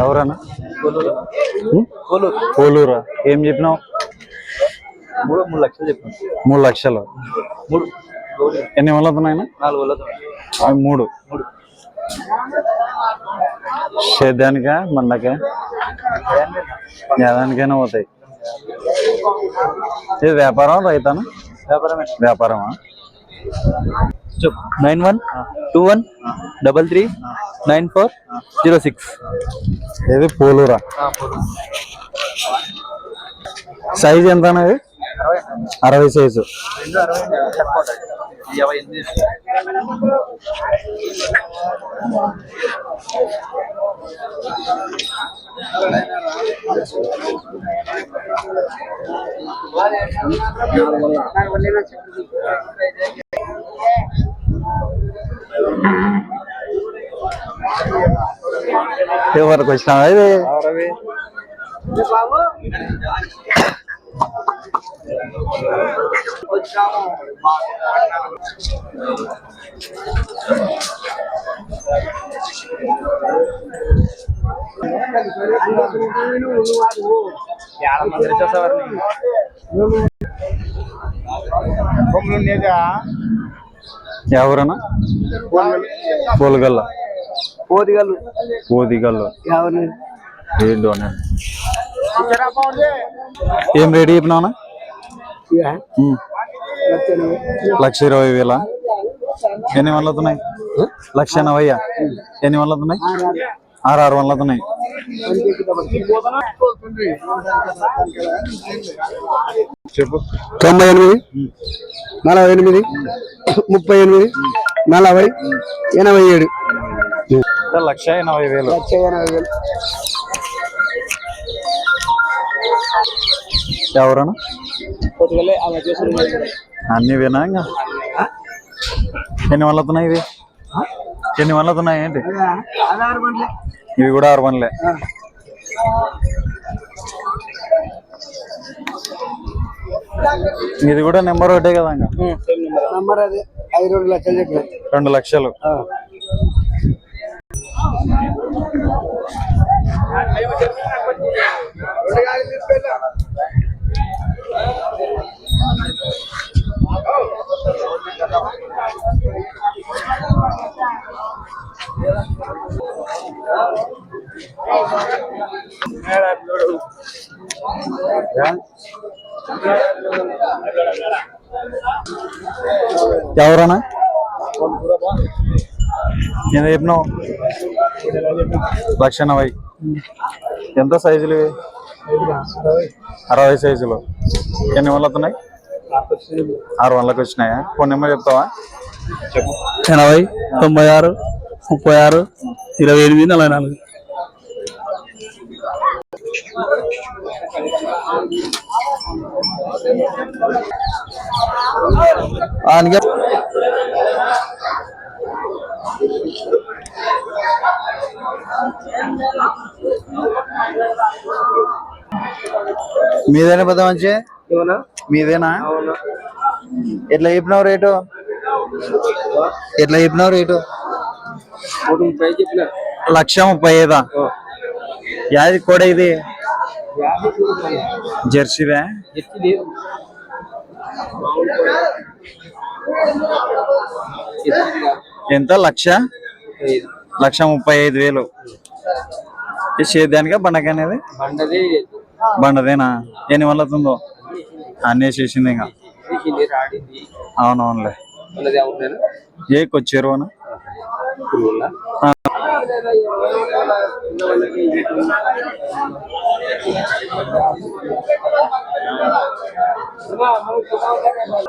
ఎవరన్నా? ఉం? పోలూరా ఏం చెప్పినావు? మూడు మూడు లక్షలు చెప్పాను. మూడు లక్షలు. మూడు. ఎన్ని వందలు అవుతున్నాయన నాలుగు వేల అవి మూడు. సేద్యానికా మందకా? ఏదానికైనా పోతాయి. ఇది వ్యాపారం రైతానా? వ్యాపారమే? Nine one two one double three nine four zero six. ఇది పోలూరా. సైజ్ ఎంత అనేది అరవై. సైజు. యాభై ఎనిమిది ఎవరికి వచ్చినావా ఇది ఎవరన్నా? పోలుగల్ల? పోదిగలు పోదిగల్లు ఎవరిని ఏంటోనే ఏం రెడీ చెప్పినావునా ఉమ్. లక్ష ఇరవై వేల? ఎన్ని వందలు అవుతున్నాయి లక్ష ఎనభయ్యా ఎన్ని వందలు అవుతున్నాయి ఆరు ఆరు. వందలు అవుతున్నాయి చెప్పు. తొంభై ఎనిమిది నలభై ఎనిమిది ముప్పై ఎనిమిది నలభై ఎనభై ఏడు. లక్ష ఎనభై వేలు. లక్ష ఎనభై వేలు. ఎవరన్నా? అలా అన్ని వినా ఇంకా? ఎన్ని వందలు అవుతున్నాయి ఇవి? ఎన్ని వందలు అవుతున్నాయి ఏంటి? ఇవి కూడా ఆరు వందలే. ఇది కూడా నెంబర్ ఒకటే కదా ఇంకా? నంబర్ అది. ఐదు రెండు లక్షలు ఎవరన్నా? ఎంత చెప్పినావు? లక్ష ఎనభై ఎంత సైజులు అరవై సైజులు. ఎన్ని వందలు అవుతున్నాయి ఆరు వందలకు వచ్చినాయా? ఫోన్ నెంబర్ చెప్తావా? ఎనభై తొంభై ఆరు ముప్పై ఆరు ఇరవై ఎనిమిది నలభై నాలుగు. మీదేనా పెద్ద మంచి? మీదేనా? ఎట్లా చెప్పినావు రేటు? ఎట్లా చెప్పినావు రేటు? లక్ష ముప్పై ఐదా? యాది కూడా ఇది జెర్సీవే? ఎత్తి లేదు ఎంత? లక్ష? లక్ష ముప్పై ఐదు వేలు. ఈ సేద్యానికా బండకనేది బండది బండదేనా? ఎన్ని వందలు అవుతుందో? అన్నీ చేసింది ఇంకా. అవునవునులే. ఏ కొచ్చేరువనా 那我们不讲这个了。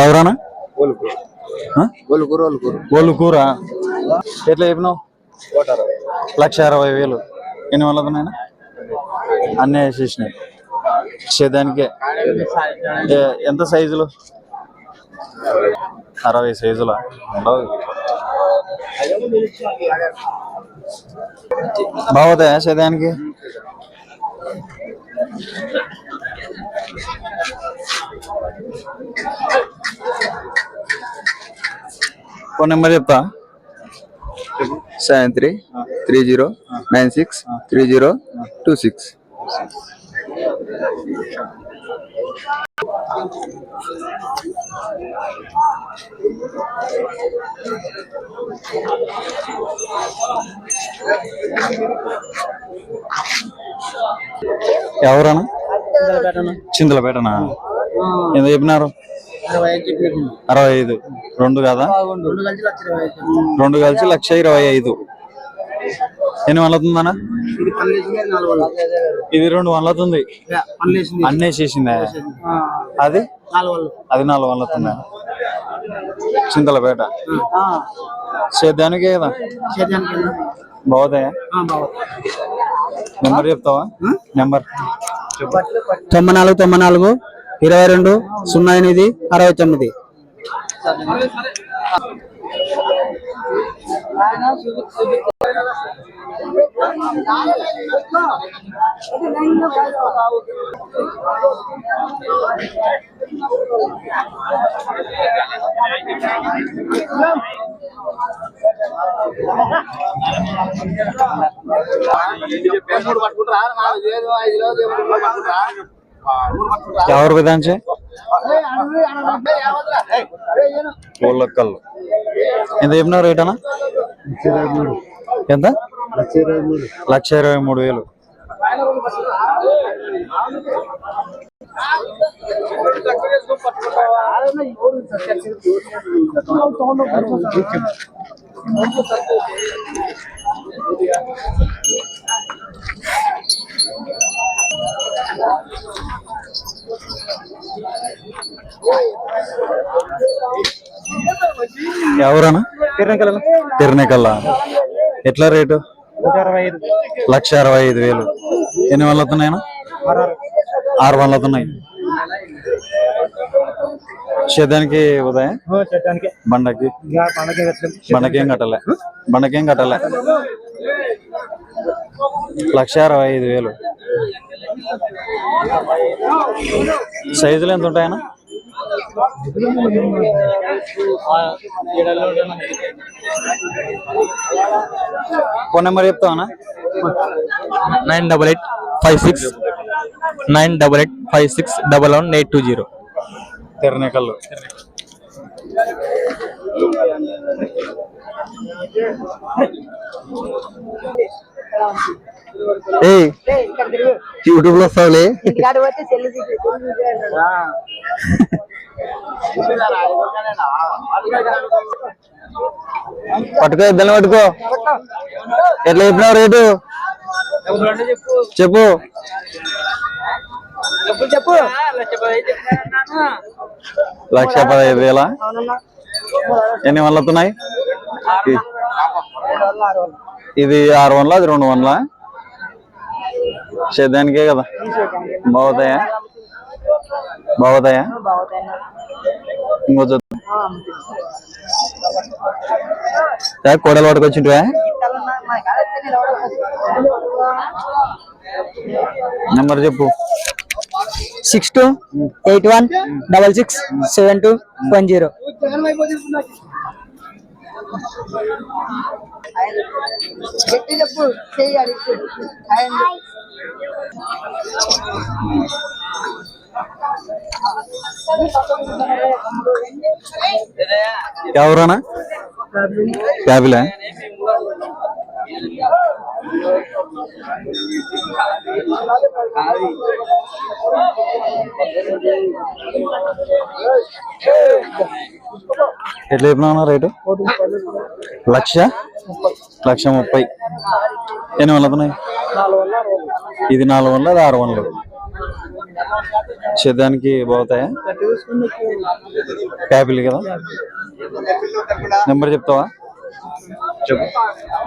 ఎవరన్నా? గోలుకూర గోలుకూర ఎట్లా చెప్పినావు? లక్ష అరవై వేలు. ఎన్ని వాళ్ళకు నాయన? అన్నీ వేసేసినాయి. చేదానికే. ఎంత సైజులు? అరవై సైజుల? ఉండవు. బాగుతాయా సేదానికి ఫోన్ నెంబర్ చెప్తా? Seven three three zero nine six three zero two six. ఎవరన్నా? చింతలపేటనా? ఎంత చెప్పినారు? అరవై ఐదు రెండు కదా? రెండు కలిసి లక్ష ఇరవై ఐదు. ఎన్ని వందలుతుందన్నా ఇది రెండు వందలుతుంది అన్నీ చేసిందా అది? అది నాలుగు వందలుతుందా చింతలపేట. సేద్యానికే కదా? బాగుతాయా? నెంబర్ చెప్తావా? నెంబర్. తొంభై నాలుగు తొంభై నాలుగు ఇరవై రెండు సున్నా ఎనిమిది అరవై తొమ్మిది. ఎవరు విధాంచే కోళ్ళక్కళ్ళు ఎంత చెప్పినావు రేట్ అన్న? ఎంత? లక్ష ఇరవై మూడు వేలు. ఎవరన్నా? తిరణకల్లా ఎట్లా రేటు? లక్ష అరవై ఐదు వేలు. ఎన్ని వందలు అవుతున్నాయన్నా ఆరు వందలు అవుతున్నాయి సేద్యానికి ఉదయం? బండకి? బండకేం కట్టలే. బండకేం కట్టలే? లక్ష అరవై ఐదు వేలు. సైజులు ఎంత ఉంటాయన్నా? ఫోన్ నెంబర్ చెప్తావా nine double eight five six nine double eight five six double one eight two zero. తెరనేకల్లు. ఏయ్ యూట్యూబ్లో వస్తావులే. పట్టుకో ఇద్దరు పట్టుకో. ఎట్లా చెప్పినావు రేటు? చెప్పు. లక్ష పదహైదు వేల. ఎన్ని వందలు వస్తున్నాయి? ఇ- ఇది ఆరు వందల అది రెండు వందల? సేద్యానికే కదా. బాగుతాయా? బాగుతాయా? ఇంకో ఏ, కోడలు పట్టుకొచ్చింటివా నెంబర్ చెప్పు. Six two eight one double six seven two one zero. ఎవరన్నా? క్యాబిలా ఎట్లా చెప్పినా రేటు? లక్ష? లక్ష ముప్పై. ఎన్ని వందలు అవుతున్నాయి ఇది నాలుగు వందలు అది ఆరు వందలు. సేద్యానికి బాగుతాయా క్యాపిల్ కదా? నెంబర్ చెప్తావా?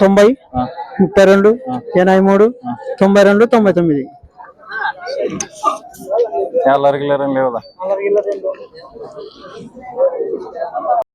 తొంభై ముప్పై రెండు ఎనభై మూడు తొంభై రెండు తొంభై తొమ్మిది. ఎల్లరికి లేరని లేవదా